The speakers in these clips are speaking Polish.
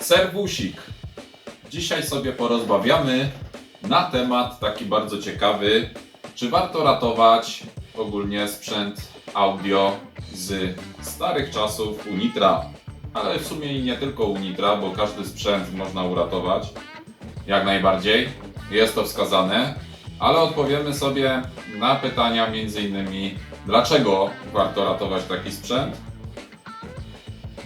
Serwusik. Dzisiaj sobie porozmawiamy na temat taki bardzo ciekawy, czy warto ratować ogólnie sprzęt audio z starych czasów Unitra. Ale w sumie nie tylko Unitra, bo każdy sprzęt można uratować. Jak najbardziej. Jest to wskazane. Ale odpowiemy sobie na pytania m.in. dlaczego warto ratować taki sprzęt?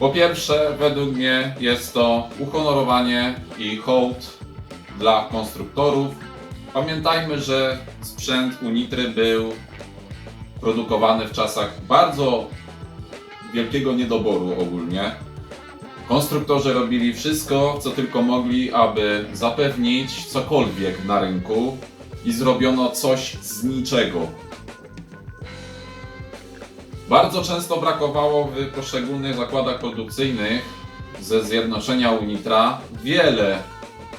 Po pierwsze, według mnie jest to uhonorowanie i hołd dla konstruktorów. Pamiętajmy, że sprzęt Unitry był produkowany w czasach bardzo wielkiego niedoboru ogólnie. Konstruktorzy robili wszystko, co tylko mogli, aby zapewnić cokolwiek na rynku i zrobiono coś z niczego. Bardzo często brakowało w poszczególnych zakładach produkcyjnych ze zjednoczenia Unitra wiele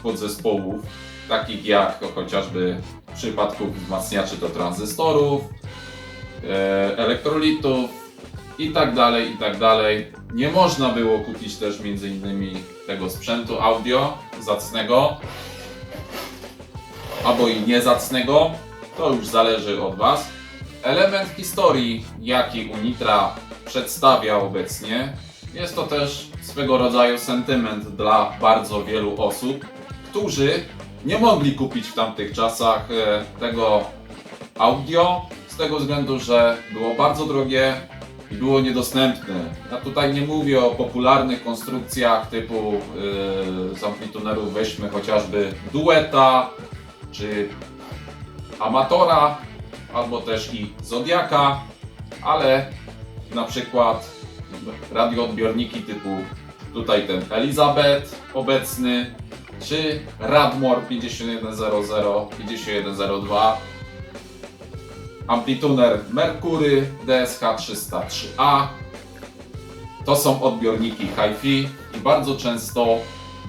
podzespołów, takich jak chociażby w przypadku wzmacniaczy do tranzystorów, e, elektrolitów i tak dalej, i tak dalej. Nie można było kupić też między innymi tego sprzętu audio zacnego, albo i niezacnego, to już zależy od Was. Element historii, jaki Unitra przedstawia obecnie, jest to też swego rodzaju sentyment dla bardzo wielu osób, którzy nie mogli kupić w tamtych czasach e, tego audio z tego względu, że było bardzo drogie i było niedostępne. Ja tutaj nie mówię o popularnych konstrukcjach typu yy, z amplitunerów weźmy chociażby Dueta czy Amatora albo też i Zodiaka, ale na przykład radioodbiorniki typu tutaj ten Elizabeth obecny, czy Radmor 5100, 5102, amplituner Merkury DSH 303A. To są odbiorniki HiFi i bardzo często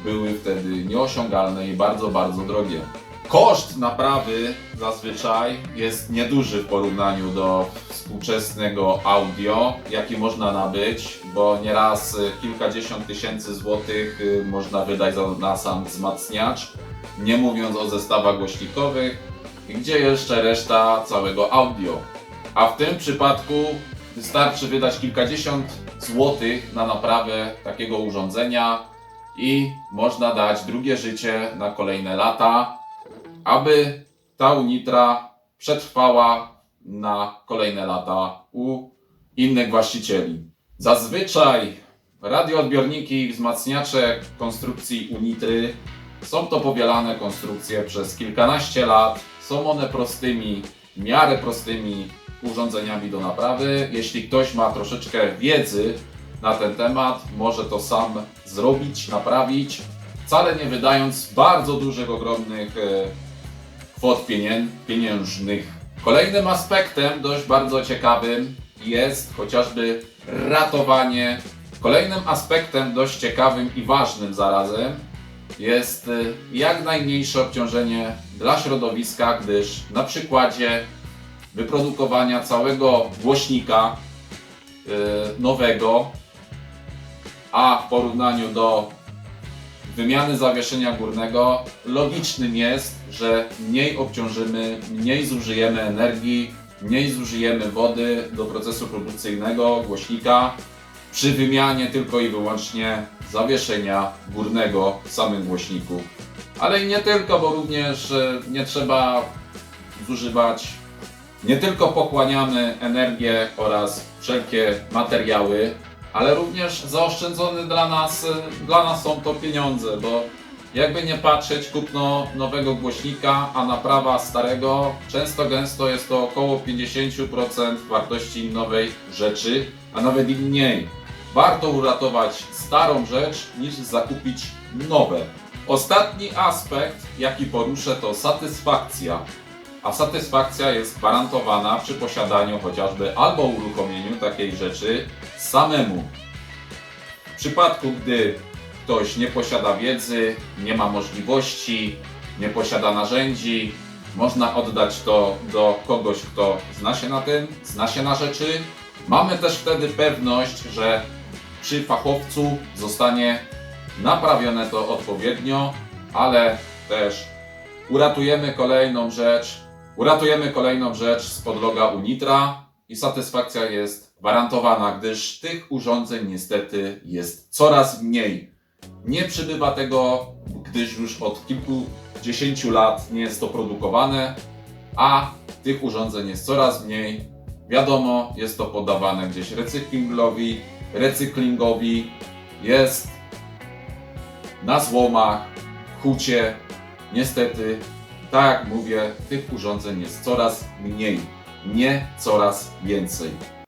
były wtedy nieosiągalne i bardzo, bardzo drogie. Koszt naprawy zazwyczaj jest nieduży w porównaniu do współczesnego audio, jaki można nabyć, bo nieraz y, kilkadziesiąt tysięcy złotych y, można wydać na sam wzmacniacz, nie mówiąc o zestawach głośnikowych, gdzie jeszcze reszta całego audio. A w tym przypadku wystarczy wydać kilkadziesiąt złotych na naprawę takiego urządzenia i można dać drugie życie na kolejne lata, aby ta Unitra przetrwała na kolejne lata u innych właścicieli. Zazwyczaj radioodbiorniki i wzmacniacze konstrukcji Unitry są to powielane konstrukcje przez kilkanaście lat. Są one prostymi, w miarę prostymi urządzeniami do naprawy. Jeśli ktoś ma troszeczkę wiedzy na ten temat, może to sam zrobić, naprawić, wcale nie wydając bardzo dużych, ogromnych e, kwot pieniężnych. Kolejnym aspektem, dość bardzo ciekawym, jest chociażby ratowanie. Kolejnym aspektem dość ciekawym i ważnym zarazem jest y, jak najmniejsze obciążenie dla środowiska, gdyż na przykładzie wyprodukowania całego głośnika y, nowego, a w porównaniu do wymiany zawieszenia górnego, logicznym jest, że mniej obciążymy, mniej zużyjemy energii, mniej zużyjemy wody do procesu produkcyjnego głośnika przy wymianie tylko i wyłącznie zawieszenia górnego w samym głośniku. Ale nie tylko, bo również e, nie trzeba zużywać, nie tylko pochłaniamy energię oraz wszelkie materiały, ale również zaoszczędzone dla nas, e, dla nas są to pieniądze, bo jakby nie patrzeć, kupno nowego głośnika, a naprawa starego, często gęsto jest to około 50% wartości nowej rzeczy, a nawet i mniej. Warto uratować starą rzecz niż zakupić nowe. Ostatni aspekt, jaki poruszę, to satysfakcja. A satysfakcja jest gwarantowana przy posiadaniu chociażby albo uruchomieniu takiej rzeczy samemu. W przypadku, gdy ktoś nie posiada wiedzy, nie ma możliwości, nie posiada narzędzi, można oddać to do kogoś, kto zna się na tym, zna się na rzeczy. Mamy też wtedy pewność, że przy fachowcu zostanie naprawione to odpowiednio, ale też uratujemy kolejną rzecz, uratujemy kolejną rzecz z podloga Unitra i satysfakcja jest gwarantowana, gdyż tych urządzeń niestety jest coraz mniej. Nie przybywa tego, gdyż już od kilkudziesięciu lat nie jest to produkowane, a tych urządzeń jest coraz mniej. Wiadomo, jest to podawane gdzieś recyklingowi, recyklingowi, jest na złomach, hucie. Niestety, tak jak mówię, tych urządzeń jest coraz mniej, nie coraz więcej.